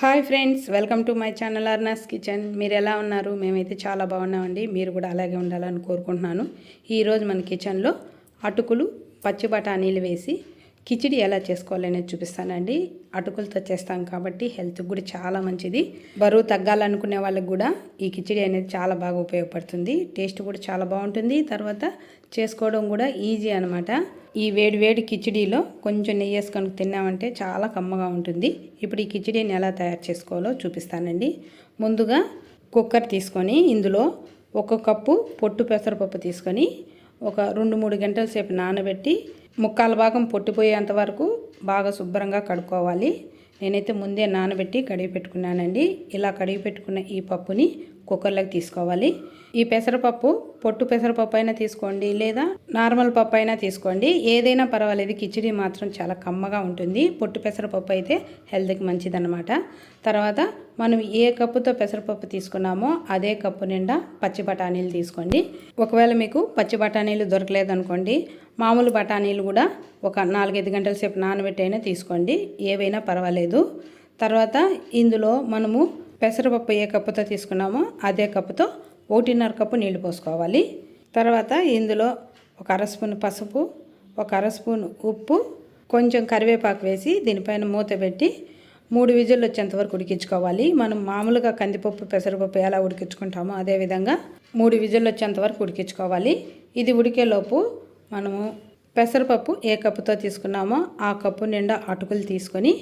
Hi friends welcome to my channel Arna's kitchen. మీరు ఎలా ఉన్నారు? మేమైతే చాలా బాగున్నామండి. మీరు కూడా అలాగే ఉండాలని కోరుకుంటున్నాను. ఈరోజు మన కిచెన్లో అటుకులు పచ్చి బఠానీలు వేసి కిచిడి ఎలా చేసుకోవాలనేది చూపిస్తానండి. అటుకులతో చేస్తాం కాబట్టి హెల్త్కి కూడా చాలా మంచిది. బరువు తగ్గాలనుకునే వాళ్ళకి కూడా ఈ కిచిడి అనేది చాలా బాగా ఉపయోగపడుతుంది. టేస్ట్ కూడా చాలా బాగుంటుంది. తర్వాత చేసుకోవడం కూడా ఈజీ అనమాట ఈ వేడి వేడి కిచిడీలో కొంచెం నెయ్యి వేసుకొని తిన్నామంటే చాలా కమ్మగా ఉంటుంది. ఇప్పుడు ఈ కిచిడీని ఎలా తయారు చేసుకోవాలో చూపిస్తానండి. ముందుగా కుక్కర్ తీసుకొని ఇందులో ఒక కప్పు పొట్టు పెసరపప్పు తీసుకొని ఒక రెండు మూడు గంటల సేపు నానబెట్టి ముక్కాల భాగం పొట్టిపోయేంత వరకు బాగా శుభ్రంగా కడుక్కోవాలి. నేనైతే ముందే నానబెట్టి కడిగి పెట్టుకున్నానండి. ఇలా కడిగి పెట్టుకున్న ఈ పప్పుని కుక్కర్లోకి తీసుకోవాలి. ఈ పెసరపప్పు పొట్టు పెసరపప్పు అయినా తీసుకోండి లేదా నార్మల్ పప్పు అయినా తీసుకోండి. ఏదైనా పర్వాలేదు కిచిడి మాత్రం చాలా కమ్మగా ఉంటుంది. పొట్టు పెసరపప్పు అయితే హెల్త్కి మంచిదన్నమాట. తర్వాత మనం ఏ కప్పుతో పెసరపప్పు తీసుకున్నామో అదే కప్పు నిండా పచ్చి బఠానీలు తీసుకోండి. ఒకవేళ మీకు పచ్చి బఠానీలు దొరకలేదనుకోండి మామూలు బఠానీలు కూడా ఒక నాలుగైదు గంటల సేపు నానబెట్టి అయినా తీసుకోండి. ఏవైనా పర్వాలేదు. తర్వాత ఇందులో మనము పెసరపప్పు ఏ కప్పుతో తీసుకున్నామో అదే కప్పుతో ఒకటిన్నర కప్పు నీళ్ళు పోసుకోవాలి. తర్వాత ఇందులో ఒక అర స్పూన్ పసుపు ఒక అర స్పూన్ ఉప్పు కొంచెం కరివేపాకు వేసి దీనిపైన మూత పెట్టి మూడు విజిల్లు వచ్చేంత వరకు ఉడికించుకోవాలి. మనం మామూలుగా కందిపప్పు పెసరపప్పు ఎలా ఉడికించుకుంటామో అదేవిధంగా మూడు విజిల్లు వచ్చేంత వరకు ఉడికించుకోవాలి. ఇది ఉడికేలోపు మనము పెసరపప్పు ఏ కప్పుతో తీసుకున్నామో ఆ కప్పు నిండా అటుకులు తీసుకొని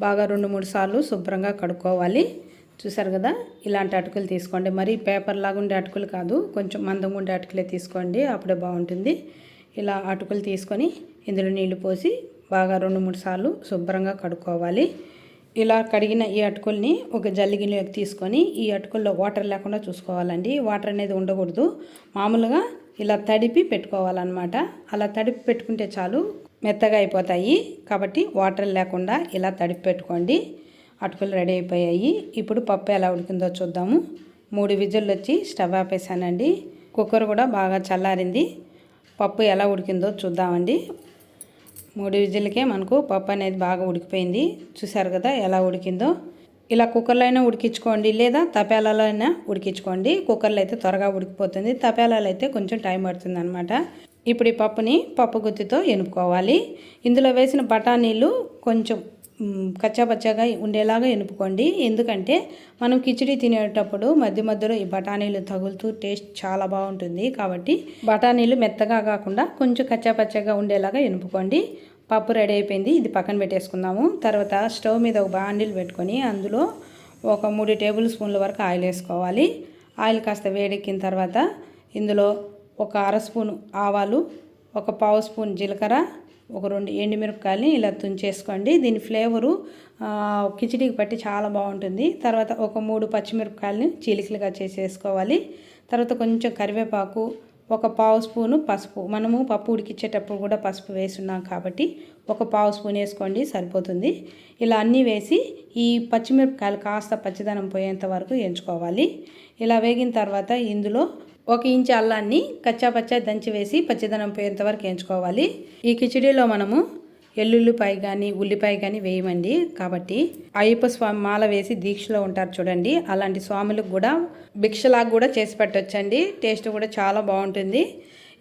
బాగా రెండు మూడు సార్లు శుభ్రంగా కడుక్కోవాలి. చూసారు కదా? ఇలాంటి అటుకులు తీసుకోండి. మరి పేపర్ లాగా ఉండే అటుకులు కాదు. కొంచెం మందంగా ఉండే అటుకులే తీసుకోండి. అప్పుడే బాగుంటుంది. ఇలా అటుకులు తీసుకొని ఇందులో నీళ్ళు పోసి బాగా రెండు మూడు సార్లు శుభ్రంగా కడుక్కోవాలి. ఇలా కడిగిన ఈ అటుకుల్ని ఒక జల్లిగిన్నెలోకి తీసుకొని ఈ అటుకుల్లో వాటర్ లేకుండా చూసుకోవాలండి. వాటర్ అనేది ఉండకూడదు. మామూలుగా ఇలా తడిపి పెట్టుకోవాలన్నమాట. అలా తడిపి పెట్టుకుంటే చాలు మెత్తగా అయిపోతాయి. కాబట్టి వాటర్ లేకుండా ఇలా తడిపి పెట్టుకోండి. అటుకులు రెడీ అయిపోయాయి. ఇప్పుడు పప్పు ఎలా ఉడికిందో చూద్దాము. మూడు విజిల్లు వచ్చి స్టవ్ ఆపేసానండి. కుక్కర్ కూడా బాగా చల్లారింది. పప్పు ఎలా ఉడికిందో చూద్దామండి. మూడు విజులకే మనకు పప్పు అనేది బాగా ఉడికిపోయింది. చూసారు కదా ఎలా ఉడికిందో. ఇలా కుక్కర్లో అయినా ఉడికించుకోండి లేదా తపేలాలో అయినా ఉడికించుకోండి. కుక్కర్లో అయితే త్వరగా ఉడికిపోతుంది. తపేలాలో అయితే కొంచెం టైం పడుతుంది అనమాట ఇప్పుడు ఈ పప్పుని పప్పు గుత్తితో ఎనుపుకోవాలి. ఇందులో వేసిన బఠానీలు కొంచెం కచ్చాపచ్చాగా ఉండేలాగా ఎనుపుకోండి. ఎందుకంటే మనం కిచిడి తినేటప్పుడు మధ్య మధ్యలో ఈ బఠానీలు తగులుతూ టేస్ట్ చాలా బాగుంటుంది. కాబట్టి బఠానీలు మెత్తగా కాకుండా కొంచెం కచ్చాపచ్చాగా ఉండేలాగా ఎనుపుకోండి. పప్పు రెడీ అయిపోయింది. ఇది పక్కన పెట్టేసుకుందాము. తర్వాత స్టవ్ మీద ఒక బాండిల్ పెట్టుకొని అందులో ఒక మూడు టేబుల్ స్పూన్ల వరకు ఆయిల్ వేసుకోవాలి. ఆయిల్ కాస్త వేడెక్కిన తర్వాత ఇందులో ఒక అర స్పూన్ ఆవాలు ఒక పావు స్పూన్ జీలకర్ర ఒక రెండు ఎండుమిరపకాయలని ఇలా తుంచేసుకోండి. దీని ఫ్లేవరు కిచిడికి పట్టి చాలా బాగుంటుంది. తర్వాత ఒక మూడు పచ్చిమిరపకాయలని చీలికలుగా చేసేసుకోవాలి. తర్వాత కొంచెం కరివేపాకు ఒక పావు స్పూను పసుపు. మనము పప్పు ఉడికిచ్చేటప్పుడు కూడా పసుపు వేసున్నాం కాబట్టి ఒక పావు స్పూన్ వేసుకోండి సరిపోతుంది. ఇలా అన్నీ వేసి ఈ పచ్చిమిరపకాయలు కాస్త పచ్చిదనం పోయేంత వరకు ఎంచుకోవాలి. ఇలా వేగిన తర్వాత ఇందులో ఒక ఇంచు అల్లాన్ని కచ్చాపచ్చా దంచి వేసి పచ్చిదనం పోయేంత వరకు ఎంచుకోవాలి ఈ కిచిడీలో మనము ఎల్లుల్లిపాయ కానీ ఉల్లిపాయ కానీ వేయమండి. కాబట్టి అయ్యప్ప స్వామి మాల వేసి దీక్షలో ఉంటారు చూడండి. అలాంటి స్వాములకు కూడా భిక్షలాగా కూడా చేసి పెట్టొచ్చండి. టేస్ట్ కూడా చాలా బాగుంటుంది.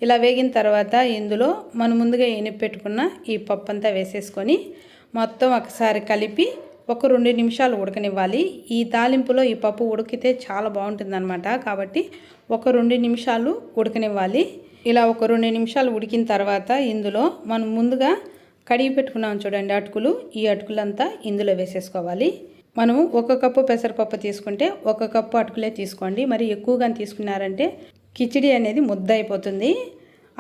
ఇలా వేగిన తర్వాత ఇందులో మనం ముందుగా ఎనిపెట్టుకున్న ఈ పప్పు అంతా వేసేసుకొని మొత్తం ఒకసారి కలిపి ఒక రెండు నిమిషాలు ఉడకనివ్వాలి. ఈ తాలింపులో ఈ పప్పు ఉడికితే చాలా బాగుంటుందన్నమాట. కాబట్టి ఒక రెండు నిమిషాలు ఉడకనివ్వాలి. ఇలా ఒక రెండు నిమిషాలు ఉడికిన తర్వాత ఇందులో మనం ముందుగా కడిగి పెట్టుకున్నాం చూడండి అటుకులు. ఈ అటుకులంతా ఇందులో వేసేసుకోవాలి. మనము ఒక కప్పు పెసరపప్పు తీసుకుంటే ఒక కప్పు అటుకులే తీసుకోండి. మరి ఎక్కువగా తీసుకున్నారంటే కిచిడి అనేది ముద్ద అయిపోతుంది.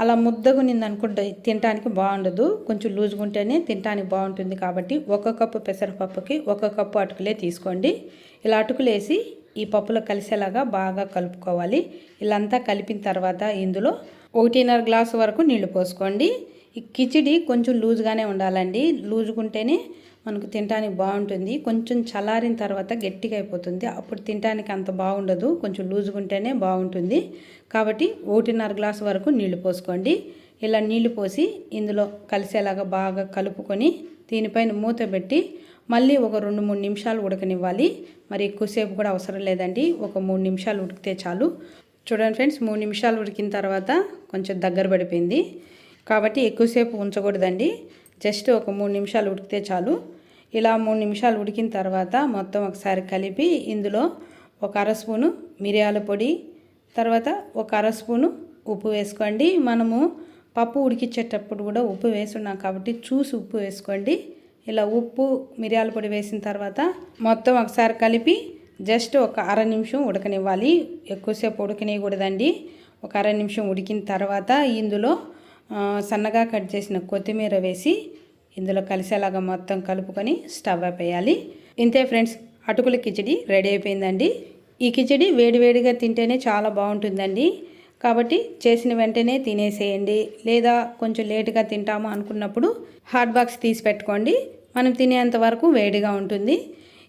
అలా ముద్దగా అనుకుంటే తినడానికి బాగుండదు. కొంచెం లూజ్గా ఉంటేనే తినడానికి బాగుంటుంది కాబట్టి ఒక కప్పు పెసరపప్పుకి ఒక కప్పు అటుకులే తీసుకోండి. ఇలా అటుకులేసి ఈ పప్పులో కలిసేలాగా బాగా కలుపుకోవాలి. ఇలా అంతా కలిపిన తర్వాత ఇందులో ఒకటిన్నర గ్లాసు వరకు నీళ్ళు పోసుకోండి. ఈ కిచిడి కొంచెం లూజ్గానే ఉండాలండి. లూజుకుంటేనే మనకు తినడానికి బాగుంటుంది. కొంచెం చల్లారిన తర్వాత గట్టిగా అయిపోతుంది. అప్పుడు తినడానికి అంత బాగుండదు. కొంచెం లూజుగా ఉంటేనే బాగుంటుంది. కాబట్టి ఒకటిన్నర గ్లాస్ వరకు నీళ్ళు పోసుకోండి. ఇలా నీళ్ళు పోసి ఇందులో కలిసేలాగా బాగా కలుపుకొని దీనిపైన మూత పెట్టి మళ్ళీ ఒక రెండు మూడు నిమిషాలు ఉడకనివ్వాలి. మరి ఎక్కువసేపు కూడా అవసరం లేదండి. ఒక మూడు నిమిషాలు ఉడికితే చాలు. చూడండి ఫ్రెండ్స్ మూడు నిమిషాలు ఉడికిన తర్వాత కొంచెం దగ్గర పడిపోయింది. కాబట్టి ఎక్కువసేపు ఉంచకూడదండి. జస్ట్ ఒక మూడు నిమిషాలు ఉడికితే చాలు. ఇలా మూడు నిమిషాలు ఉడికిన తర్వాత మొత్తం ఒకసారి కలిపి ఇందులో ఒక అర స్పూను మిరియాల పొడి తర్వాత ఒక అర స్పూను ఉప్పు వేసుకోండి. మనము పప్పు ఉడికించేటప్పుడు కూడా ఉప్పు వేసున్నాం కాబట్టి చూసి ఉప్పు వేసుకోండి. ఇలా ఉప్పు మిరియాల పొడి వేసిన తర్వాత మొత్తం ఒకసారి కలిపి జస్ట్ ఒక అర నిమిషం ఉడకనివ్వాలి. ఎక్కువసేపు ఉడకనివ్వకూడదండి. ఒక అర నిమిషం ఉడికిన తర్వాత ఇందులో సన్నగా కట్ చేసిన కొత్తిమీర వేసి ఇందులో కలిసేలాగా మొత్తం కలుపుకొని స్టవ్ ఆపేయాలి. ఇంతే ఫ్రెండ్స్ అటుకుల కిచడి రెడీ అయిపోయిందండి. ఈ కిచడి వేడివేడిగా తింటేనే చాలా బాగుంటుందండి. కాబట్టి చేసిన వెంటనే తినేసేయండి. లేదా కొంచెం లేటుగా తింటాము అనుకున్నప్పుడు హాట్ బాక్స్ తీసి పెట్టుకోండి. మనం తినేంత వరకు వేడిగా ఉంటుంది.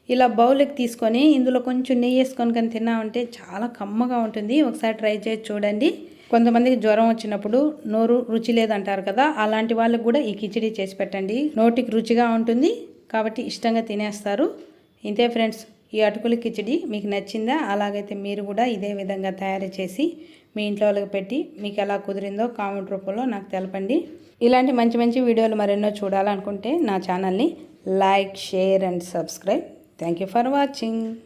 ఇలా బౌల్కి తీసుకొని ఇందులో కొంచెం నెయ్యి వేసుకొని కానీ తిన్నామంటే చాలా కమ్మగా ఉంటుంది. ఒకసారి ట్రై చేసి చూడండి. కొంతమందికి జ్వరం వచ్చినప్పుడు నోరు రుచి లేదంటారు కదా అలాంటి వాళ్ళకి కూడా ఈ కిచిడి చేసి పెట్టండి. నోటికి రుచిగా ఉంటుంది కాబట్టి ఇష్టంగా తినేస్తారు. ఇంతే ఫ్రెండ్స్ ఈ అటుకుల కిచిడి మీకు నచ్చిందా అలాగైతే మీరు కూడా ఇదే విధంగా తయారు చేసి మీ ఇంట్లో వాళ్ళకి పెట్టి మీకు ఎలా కుదిరిందో కామెంట్ రూపంలో నాకు తెలపండి. ఇలాంటి మంచి మంచి వీడియోలు మరెన్నో చూడాలనుకుంటే నా ఛానల్ని like share and subscribe. Thank you for watching.